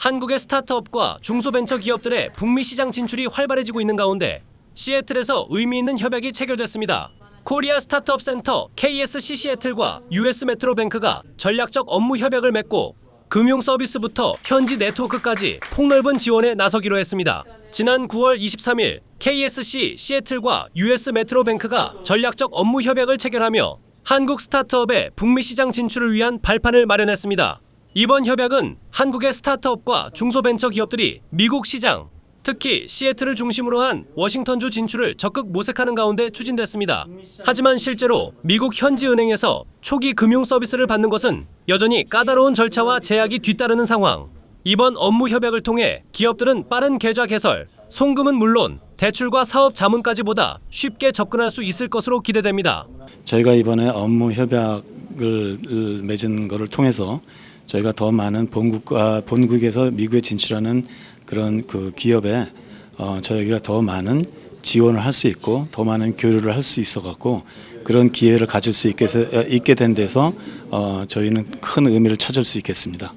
한국의 스타트업과 중소벤처 기업들의 북미 시장 진출이 활발해지고 있는 가운데 시애틀에서 의미 있는 협약이 체결됐습니다. 코리아 스타트업 센터 KSC 시애틀과 US 메트로뱅크가 전략적 업무 협약을 맺고 금융 서비스부터 현지 네트워크까지 폭넓은 지원에 나서기로 했습니다. 지난 9월 23일 KSC 시애틀과 US 메트로뱅크가 전략적 업무 협약을 체결하며 한국 스타트업의 북미 시장 진출을 위한 발판을 마련했습니다. 이번 협약은 한국의 스타트업과 중소벤처 기업들이 미국 시장, 특히 시애틀을 중심으로 한 워싱턴주 진출을 적극 모색하는 가운데 추진됐습니다. 하지만 실제로 미국 현지 은행에서 초기 금융 서비스를 받는 것은 여전히 까다로운 절차와 제약이 뒤따르는 상황. 이번 업무 협약을 통해 기업들은 빠른 계좌 개설, 송금은 물론 대출과 사업 자문까지보다 쉽게 접근할 수 있을 것으로 기대됩니다. 저희가 이번에 업무 협약을 맺은 것을 통해서 저희가 더 많은 본국과 본국에서 미국에 진출하는 그런 그 기업에 어, 저희가 더 많은 지원을 할 수 있고 더 많은 교류를 할 수 있어 갖고 그런 기회를 가질 수 있게, 있게 된 데서 어, 저희는 큰 의미를 찾을 수 있겠습니다.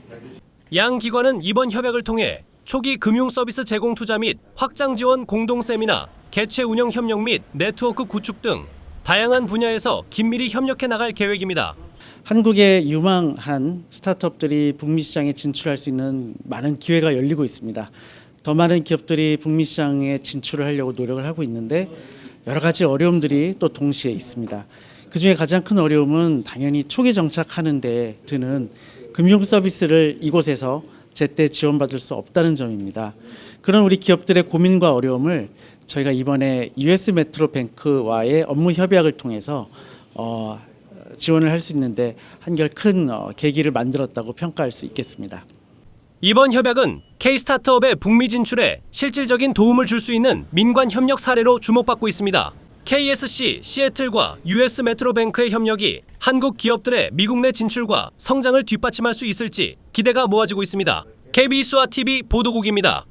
양 기관은 이번 협약을 통해 초기 금융 서비스 제공 투자 및 확장 지원 공동 세미나, 개최 운영 협력 및 네트워크 구축 등 다양한 분야에서 긴밀히 협력해 나갈 계획입니다. 한국의 유망한 스타트업들이 북미 시장에 진출할 수 있는 많은 기회가 열리고 있습니다. 더 많은 기업들이 북미 시장에 진출을 하려고 노력을 하고 있는데 여러 가지 어려움들이 또 동시에 있습니다. 그 중에 가장 큰 어려움은 당연히 초기 정착하는 데 드는 금융 서비스를 이곳에서 제때 지원받을 수 없다는 점입니다. 그런 우리 기업들의 고민과 어려움을 저희가 이번에 US 메트로 뱅크와의 업무 협약을 통해서 어, 지원을 할 수 있는데 한결 큰 어, 계기를 만들었다고 평가할 수 있겠습니다. 이번 협약은 K-스타트업의 북미 진출에 실질적인 도움을 줄 수 있는 민관 협력 사례로 주목받고 있습니다. KSC 시애틀과 US 메트로뱅크의 협력이 한국 기업들의 미국 내 진출과 성장을 뒷받침할 수 있을지 기대가 모아지고 있습니다. KBS와 TV 보도국입니다.